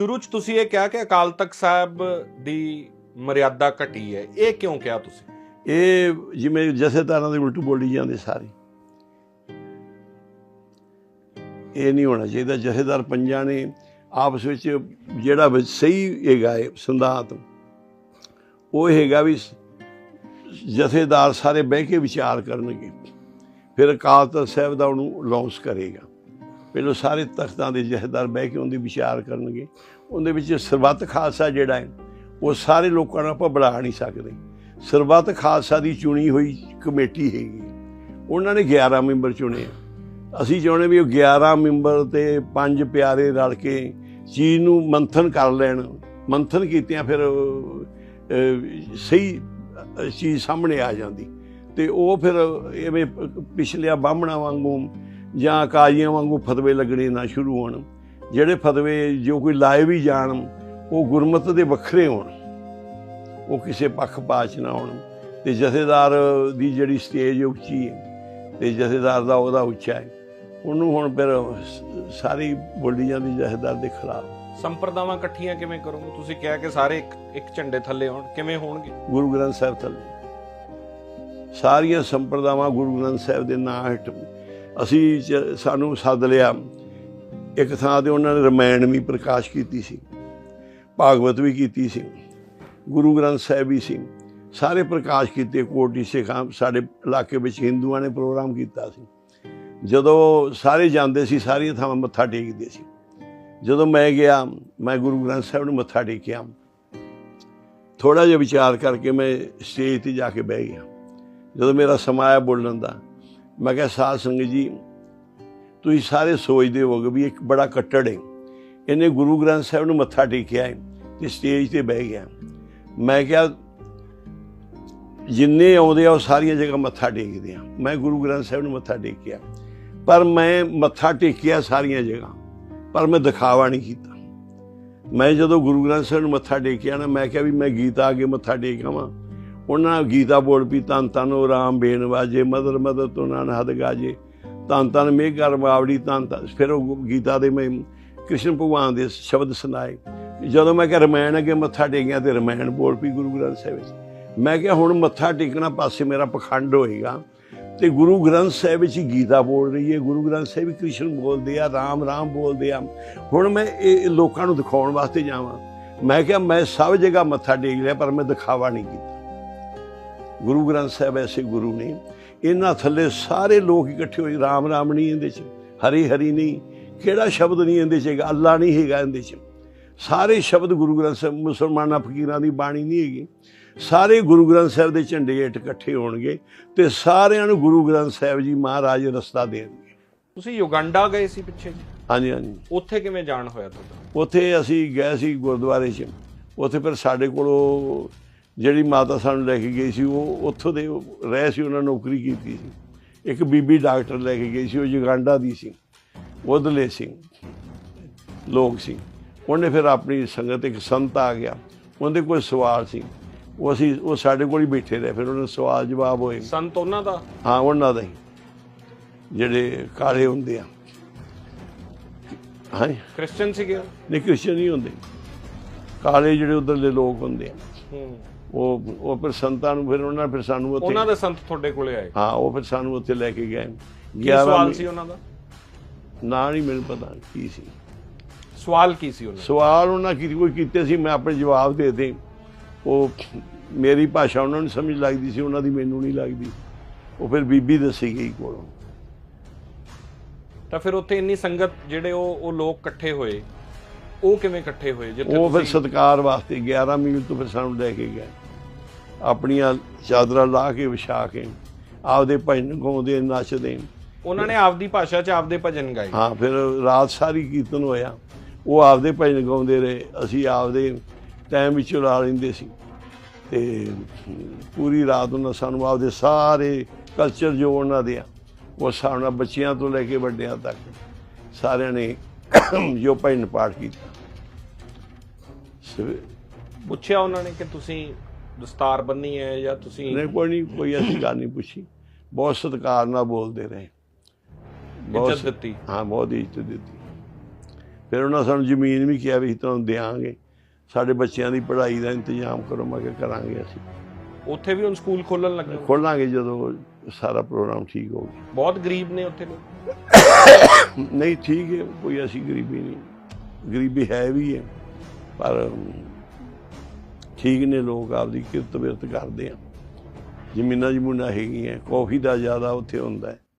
ਸ਼ੁਰੂ ਚ ਤੁਸੀਂ ਇਹ ਕਿਹਾ ਕਿ ਅਕਾਲ ਤਖਤ ਸਾਹਿਬ ਦੀ ਮਰਿਆਦਾ ਘਟੀ ਹੈ। ਇਹ ਕਿਉਂ ਕਿਹਾ ਤੁਸੀਂ? ਇਹ ਜਿਵੇਂ ਜਥੇਦਾਰਾਂ ਦੇ ਉਲਟੂ ਬੋਲੀ ਜਾਂਦੇ ਸਾਰੇ। ਇਹ ਨਹੀਂ ਹੋਣਾ ਚਾਹੀਦਾ। ਜਥੇਦਾਰ ਪੰਜਾਂ ਨੇ ਆਪਸ ਵਿੱਚ ਜਿਹੜਾ ਵੀ ਸਹੀ ਹੈਗਾ ਹੈ ਸੰਦਾਤ ਉਹ ਹੈਗਾ ਵੀ ਜਥੇਦਾਰ ਸਾਰੇ ਬਹਿ ਕੇ ਵਿਚਾਰ ਕਰਨਗੇ। ਫਿਰ ਅਕਾਲ ਤਖਤ ਸਾਹਿਬ ਦਾ ਉਹਨੂੰ ਲਾਂਚ ਕਰੇਗਾ। ਪਹਿਲਾਂ ਸਾਰੇ ਤਖਤਾਂ ਦੇ ਜਥੇਦਾਰ ਬਹਿ ਕੇ ਉਹਦੀ ਵਿਚਾਰ ਕਰਨਗੇ। ਉਹਦੇ ਵਿੱਚ ਸਰਬੱਤ ਖਾਲਸਾ ਜਿਹੜਾ ਹੈ, ਉਹ ਸਾਰੇ ਲੋਕਾਂ ਨੂੰ ਆਪਾਂ ਬੁਲਾ ਨਹੀਂ ਸਕਦੇ। ਸਰਬੱਤ ਖਾਲਸਾ ਦੀ ਚੁਣੀ ਹੋਈ ਕਮੇਟੀ ਹੈਗੀ ਉਹਨਾਂ ਨੇ 11 ਮੈਂਬਰ ਚੁਣੇ ਅਸੀਂ ਚਾਹੁੰਦੇ ਵੀ ਉਹ 11 ਮੈਂਬਰ ਤੇ ਪੰਜ ਪਿਆਰੇ ਰਲ ਕੇ ਚੀਜ਼ ਨੂੰ ਮੰਥਨ ਕਰ ਲੈਣ, ਮੰਥਨ ਕੀਤਿਆਂ ਫਿਰ ਸਹੀ ਚੀਜ਼ ਸਾਹਮਣੇ ਆ ਜਾਂਦੀ। ਤੇ ਉਹ ਫਿਰ ਐਵੇਂ ਪਿਛਲਿਆ ਬਾਹਮਣਾ ਵਾਂਗੂ ਜਾਂ ਕਾਜ਼ੀਆਂ ਵਾਂਗੂ ਫਤਵੇ ਲੱਗਣੇ ਨਾ ਸ਼ੁਰੂ ਹੋਣ ਜਿਹੜੇ ਫਤਵੇ ਜੋ ਕੋਈ ਲਾਏ ਵੀ ਜਾਣ ਉਹ ਗੁਰਮਤ ਦੇ ਵੱਖਰੇ ਹੋਣ ਉਹ ਕਿਸੇ ਪੱਖਪਾਤ ਨਾ ਹੋਣ। ਤੇ ਜਥੇਦਾਰ ਦੀ ਜਿਹੜੀ ਸਟੇਜ ਉੱਚੀ ਹੈ ਤੇ ਜਥੇਦਾਰ ਦਾ ਉਹਦਾ ਉੱਚਾ ਹੈ। ਉਹਨੂੰ ਹੁਣ ਫਿਰ ਸਾਰੀ ਬੋਲੀ ਜਾਂਦੀ ਜਥੇਦਾਰ ਦੇ ਖਿਲਾਫ। ਸੰਪਰਦਾਵਾਂ ਇਕੱਠੀਆਂ ਕਿਵੇਂ ਕਰੋਗੇ? ਤੁਸੀਂ ਕਿਹਾ ਕਿ ਸਾਰੇ ਇੱਕ ਇੱਕ ਝੰਡੇ ਥੱਲੇ ਹੋਣ ਕਿਵੇਂ ਹੋਣਗੇ? ਗੁਰੂ ਗ੍ਰੰਥ ਸਾਹਿਬ ਥੱਲੇ। ਸਾਰੀਆਂ ਸੰਪਰਦਾਵਾਂ ਗੁਰੂ ਗ੍ਰੰਥ ਸਾਹਿਬ ਦੇ ਨਾਂ ਹੇਠ ਅਸੀਂ ਚ- ਸਾਨੂੰ ਸੱਦ ਲਿਆ। ਇੱਕ ਥਾਂ ਤੇ ਉਹਨਾਂ ਨੇ ਰਮਾਇਣ ਵੀ ਪ੍ਰਕਾਸ਼ ਕੀਤੀ ਸੀ। ਭਾਗਵਤ ਵੀ ਕੀਤੀ ਸੀ। ਗੁਰੂ ਗ੍ਰੰਥ ਸਾਹਿਬ ਵੀ ਸੀ। ਸਾਰੇ ਪ੍ਰਕਾਸ਼ ਕੀਤੇ। ਕੋਟੀ ਸਿੱਖਾਂ ਸਾਡੇ ਇਲਾਕੇ ਵਿੱਚ ਹਿੰਦੂਆਂ ਨੇ ਪ੍ਰੋਗਰਾਮ ਕੀਤਾ ਸੀ। ਜਦੋਂ ਸਾਰੇ ਜਾਂਦੇ ਸੀ, ਸਾਰੀਆਂ ਥਾਵਾਂ ਮੱਥਾ ਟੇਕਦੇ ਸੀ। ਜਦੋਂ ਮੈਂ ਗਿਆ, ਮੈਂ ਗੁਰੂ ਗ੍ਰੰਥ ਸਾਹਿਬ ਨੂੰ ਮੱਥਾ ਟੇਕਿਆ। ਥੋੜਾ ਜਿਹਾ ਵਿਚਾਰ ਕਰਕੇ ਮੈਂ ਸਟੇਜ ਤੇ ਜਾ ਕੇ ਬਹਿ ਗਿਆ। ਜਦੋਂ ਮੇਰਾ ਸਮਾਂ ਆਇਆ ਬੋਲਣ ਦਾ ਮੈਂ ਕਿਹਾ, ਸਾਧ ਸੰਗਤ ਜੀ, ਤੁਸੀਂ ਸਾਰੇ ਸੋਚਦੇ ਹੋਗੇ ਵੀ ਇੱਕ ਬੜਾ ਕੱਟੜ ਹੈ। ਇਹਨੇ ਗੁਰੂ ਗ੍ਰੰਥ ਸਾਹਿਬ ਨੂੰ ਮੱਥਾ ਟੇਕਿਆ ਹੈ ਤੇ ਸਟੇਜ ਤੇ ਬਹਿ ਗਿਆ ਮੈਂ ਕਿਹਾ, ਜਿੰਨੇ ਆਉਂਦੇ ਆ ਉਹ ਸਾਰੀਆਂ ਜਗ੍ਹਾ ਮੱਥਾ ਟੇਕਦੇ ਆ। ਮੈਂ ਗੁਰੂ ਗ੍ਰੰਥ ਸਾਹਿਬ ਨੂੰ ਮੱਥਾ ਟੇਕਿਆ। ਪਰ ਮੈਂ ਮੱਥਾ ਟੇਕਿਆ ਸਾਰੀਆਂ ਜਗ੍ਹਾ, ਪਰ ਮੈਂ ਦਿਖਾਵਾ ਨਹੀਂ ਕੀਤਾ। ਮੈਂ ਜਦੋਂ ਗੁਰੂ ਗ੍ਰੰਥ ਸਾਹਿਬ ਨੂੰ ਮੱਥਾ ਟੇਕਿਆ ਨਾ, ਮੈਂ ਕਿਹਾ ਵੀ ਮੈਂ ਗੀਤਾ ਅੱਗੇ ਮੱਥਾ ਟੇਕ ਆਵਾਂ। ਉਹਨਾਂ ਗੀਤਾ ਬੋਲ ਪੀ ਤਨ ਤਨ ਉਹ ਰਾਮ ਬੇਨ ਵਾਜੇ, ਮਦਰ ਮਦਰ ਤੋਂ ਨਾਨ ਹਦ ਗਾਜੇ ਤਨ ਤਨ ਮੇਘਰ ਮਾਵੜੀ ਤਨ ਤਨ ਫਿਰ ਉਹ ਗੀਤਾ ਦੇ ਮੈਂ ਕ੍ਰਿਸ਼ਨ ਭਗਵਾਨ ਦੇ ਸ਼ਬਦ ਸੁਣਾਏ। ਜਦੋਂ ਮੈਂ ਕਿਹਾ ਰਮਾਇਣ ਅੱਗੇ ਮੱਥਾ ਟੇਕਿਆ ਤੇ ਰਮਾਇਣ ਬੋਲ ਪੀ ਗੁਰੂ ਗ੍ਰੰਥ ਸਾਹਿਬ ਵਿੱਚ। ਮੈਂ ਕਿਹਾ ਹੁਣ ਮੱਥਾ ਟੇਕਣਾ ਪਾਸੇ ਮੇਰਾ ਪਖੰਡ ਹੋਏਗਾ। ਤੇ ਗੁਰੂ ਗ੍ਰੰਥ ਸਾਹਿਬ ਵਿੱਚ ਗੀਤਾ ਬੋਲ ਰਹੀ ਹੈ। ਗੁਰੂ ਗ੍ਰੰਥ ਸਾਹਿਬ ਵਿੱਚ ਕ੍ਰਿਸ਼ਨ ਬੋਲਦੇ ਆ, ਰਾਮ ਰਾਮ ਬੋਲਦੇ ਆ। ਹੁਣ ਮੈਂ ਇਹ ਲੋਕਾਂ ਨੂੰ ਦਿਖਾਉਣ ਵਾਸਤੇ ਜਾਵਾਂ। ਮੈਂ ਕਿਹਾ ਮੈਂ ਸਭ ਜਗ੍ਹਾ ਮੱਥਾ ਟੇਕ ਲਿਆ ਪਰ ਮੈਂ ਦਿਖਾਵਾ ਨਹੀਂ ਕੀਤਾ। ਗੁਰੂ ਗ੍ਰੰਥ ਸਾਹਿਬ ਐਸੇ ਗੁਰੂ ਨੇ। ਇਹਨਾਂ ਥੱਲੇ ਸਾਰੇ ਲੋਕ ਇਕੱਠੇ ਹੋਏ ਰਾਮ ਰਾਮ ਨਹੀਂ ਇਹਦੇ ਚ ਹਰੀ ਹਰੀ ਨਹੀਂ। ਕਿਹੜਾ ਸ਼ਬਦ ਨਹੀਂ ਇਹਦੇ ਚ ਹੈਗਾ? ਅੱਲਾ ਨਹੀਂ ਹੈਗਾ ਇਹਦੇ ਚ। ਸਾਰੇ ਸ਼ਬਦ ਗੁਰੂ ਗ੍ਰੰਥ ਸਾਹਿਬ ਮੁਸਲਮਾਨਾਂ ਫਕੀਰਾਂ ਦੀ ਬਾਣੀ ਨਹੀਂ ਹੈਗੀ। ਸਾਰੇ ਗੁਰੂ ਗ੍ਰੰਥ ਸਾਹਿਬ ਦੇ ਝੰਡੇ ਹੇਠ ਇਕੱਠੇ ਹੋਣਗੇ ਤੇ ਸਾਰਿਆਂ ਨੂੰ ਗੁਰੂ ਗ੍ਰੰਥ ਸਾਹਿਬ ਜੀ ਮਹਾਰਾਜ ਰਸਤਾ ਦੇਣਗੇ। ਤੁਸੀਂ ਯੁਗੰਡਾ ਗਏ ਸੀ ਪਿੱਛੇ ਜੀ? ਹਾਂਜੀ ਹਾਂਜੀ। ਉੱਥੇ ਕਿਵੇਂ ਜਾਣ ਹੋਇਆ ਤੁਹਾਡਾ? ਉੱਥੇ ਅਸੀਂ ਗਏ ਸੀ ਗੁਰਦੁਆਰੇ 'ਚ। ਉੱਥੇ ਫਿਰ ਸਾਡੇ ਕੋਲੋਂ ਜਿਹੜੀ ਮਾਤਾ ਸਾਨੂੰ ਲੈ ਕੇ ਗਈ ਸੀ ਉਹ ਉੱਥੋਂ ਦੇ ਰਹਿ ਸੀ ਉਹਨਾਂ ਨੌਕਰੀ ਕੀਤੀ ਸੀ। ਇੱਕ ਬੀਬੀ ਡਾਕਟਰ ਲੈ ਕੇ ਗਈ ਸੀ ਉਹ ਯੁਗਾਂਡਾ ਦੀ ਸੀ ਉਹਦਲੇ ਸਿੰਘ ਲੋਕ ਸੀ। ਉਹਨੇ ਫਿਰ ਆਪਣੀ ਸੰਗਤ ਇੱਕ ਸੰਤ ਆ ਗਿਆ। ਉਹਦੇ ਕੋਈ ਸਵਾਲ ਸੀ। ਉਹ ਅਸੀਂ ਉਹ ਸਾਡੇ ਕੋਲ ਹੀ ਬੈਠੇ ਰਹੇ। ਫਿਰ ਉਹਨਾਂ ਸਵਾਲ ਜਵਾਬ ਹੋਏ। ਸੰਤ ਉਹਨਾਂ ਦਾ? ਹਾਂ ਉਹਨਾਂ ਦਾ ਹੀ। ਜਿਹੜੇ ਕਾਲੇ ਹੁੰਦੇ ਆ। ਹਾਂ? ਕ੍ਰਿਸਚੀਅਨ ਸੀਗੇ? ਨਹੀਂ ਕ੍ਰਿਸਚਨ ਨਹੀਂ ਹੁੰਦੇ। ਕਾਲੇ ਜਿਹੜੇ ਉਧਰਲੇ ਲੋਕ ਹੁੰਦੇ ਆ। ਹੂੰ। ਉਹ ਉਹ ਫਿਰ ਸੰਤਾਂ ਨੂੰ ਫਿਰ ਉਹਨਾਂ ਫਿਰ ਸਾਨੂੰ ਉੱਥੇ ਉਹਨਾਂ ਦੇ ਸੰਤ ਤੁਹਾਡੇ ਕੋਲੇ ਆਏ? ਹਾਂ ਉਹ ਫਿਰ ਸਾਨੂੰ ਉੱਥੇ ਲੈ ਕੇ ਗਏ। ਕੀ 11 ਸਵਾਲ ਸੀ ਉਹਨਾਂ ਦਾ? ਨਾ ਨਹੀਂ ਮੈਨੂੰ ਪਤਾ ਕੀ ਸੀ। ਸਵਾਲ ਕੀ ਸੀ ਉਹਨਾਂ? ਸਵਾਲ ਉਹਨਾਂ ਕੀ ਕੋਈ ਕੀਤੇ ਸੀ ਮੈਂ ਆਪਣੇ ਜਵਾਬ ਦੇ ਦੇ। ਉਹ ਮੇਰੀ ਭਾਸ਼ਾ ਉਹਨਾਂ ਨੂੰ ਸਮਝ ਲੱਗਦੀ ਸੀ ਉਹਨਾਂ ਦੀ ਮੈਨੂੰ ਨਹੀਂ ਲੱਗਦੀ। ਉਹ ਫਿਰ ਬੀਬੀ ਦੱਸੀ ਗਈ ਕੋਲੋਂ। ਤਾਂ ਫਿਰ ਉੱਥੇ ਇੰਨੀ ਸੰਗਤ ਜਿਹੜੇ ਉਹ ਉਹ ਲੋਕ ਇਕੱਠੇ ਹੋਏ ਉਹ ਕਿਵੇਂ ਇਕੱਠੇ ਹੋਏ? ਜਿੱਥੇ ਉਹ ਫਿਰ ਸਤਕਾਰ ਵਾਸਤੇ 11 ਮੀਲ ਤੋਂ ਫਿਰ ਸਾਨੂੰ ਲੈ ਕੇ ਗਏ। ਆਪਣੀਆਂ ਚਾਦਰਾਂ ਲਾ ਕੇ ਵਿਛਾ ਕੇ ਆਪਦੇ ਭਜਨ ਗਾਉਂਦੇ ਨੱਚਦੇ। ਉਹਨਾਂ ਨੇ ਆਪਦੀ ਭਾਸ਼ਾ 'ਚ ਆਪਦੇ ਭਜਨ ਗਾਏ। ਹਾਂ ਫਿਰ ਰਾਤ ਸਾਰੀ ਕੀਰਤਨ ਹੋਇਆ। ਉਹ ਆਪਦੇ ਭਜਨ ਗਾਉਂਦੇ ਰਹੇ। ਅਸੀਂ ਆਪਦੇ ਟਾਈਮ ਵਿੱਚ ਲਾ ਲੈਂਦੇ ਸੀ। ਤੇ ਪੂਰੀ ਰਾਤ ਉਹਨਾਂ ਸਾਨੂੰ ਆਪਦੇ ਸਾਰੇ ਕਲਚਰ ਜੋ ਉਹਨਾਂ ਦੇ ਆ ਉਹ ਸਾਡਾ ਬੱਚਿਆਂ ਤੋਂ ਲੈ ਕੇ ਵੱਡਿਆਂ ਤੱਕ ਸਾਰਿਆਂ ਨੇ ਜੋ ਭਜਨ ਪਾਠ ਕੀਤਾ। ਸਵੇ- ਪੁੱਛਿਆ ਉਹਨਾਂ ਨੇ ਕਿ ਤੁਸੀਂ ਦਸਤਾਰ ਬੰਨੀ ਹੈ ਜਾਂ ਤੁਸੀਂ ਨਹੀਂ ਕੋਈ ਨਹੀਂ ਕੋਈ ਐਸੀ ਗੱਲ ਨਹੀਂ ਪੁੱਛੀ। ਬਹੁਤ ਸਤਿਕਾਰ ਨਾਲ ਬੋਲਦੇ ਰਹੇ। ਇੱਜ਼ਤ ਦਿੱਤੀ। ਹਾਂ ਬਹੁਤ ਇੱਜ਼ਤ ਦਿੱਤੀ। ਫਿਰ ਉਹਨਾਂ ਸਾਨੂੰ ਜ਼ਮੀਨ ਵੀ ਕਿਹਾ ਵੀ ਤੁਹਾਨੂੰ ਦਿਆਂਗੇ। ਸਾਡੇ ਬੱਚਿਆਂ ਦੀ ਪੜ੍ਹਾਈ ਦਾ ਇੰਤਜ਼ਾਮ ਕਰੋ ਮੈਂ ਕਿਹਾ ਕਰਾਂਗੇ ਅਸੀਂ। ਉੱਥੇ ਵੀ ਹੁਣ ਸਕੂਲ ਖੋਲਣ ਲੱਗੇ। ਖੋਲਾਂਗੇ ਜਦੋਂ ਸਾਰਾ ਪ੍ਰੋਗਰਾਮ ਠੀਕ ਹੋ ਗਿਆ। ਬਹੁਤ ਗਰੀਬ ਨੇ ਉੱਥੇ ਲੋਕ। ਨਹੀਂ, ਠੀਕ ਹੈ, ਕੋਈ ਐਸੀ ਗਰੀਬੀ ਨਹੀਂ। ਗਰੀਬੀ ਹੈ ਵੀ ਹੈ, ਪਰ ਠੀਕ ਨੇ ਲੋਕ, ਆਪਦੀ ਕਿਰਤ ਬਿਰਤ ਕਰਦੇ ਆ। ਜ਼ਮੀਨਾਂ ਜਮੂਨਾਂ ਹੈਗੀਆਂ, ਕਾਫੀ ਦਾ ਜ਼ਿਆਦਾ ਉੱਥੇ ਹੁੰਦਾ ਹੈ।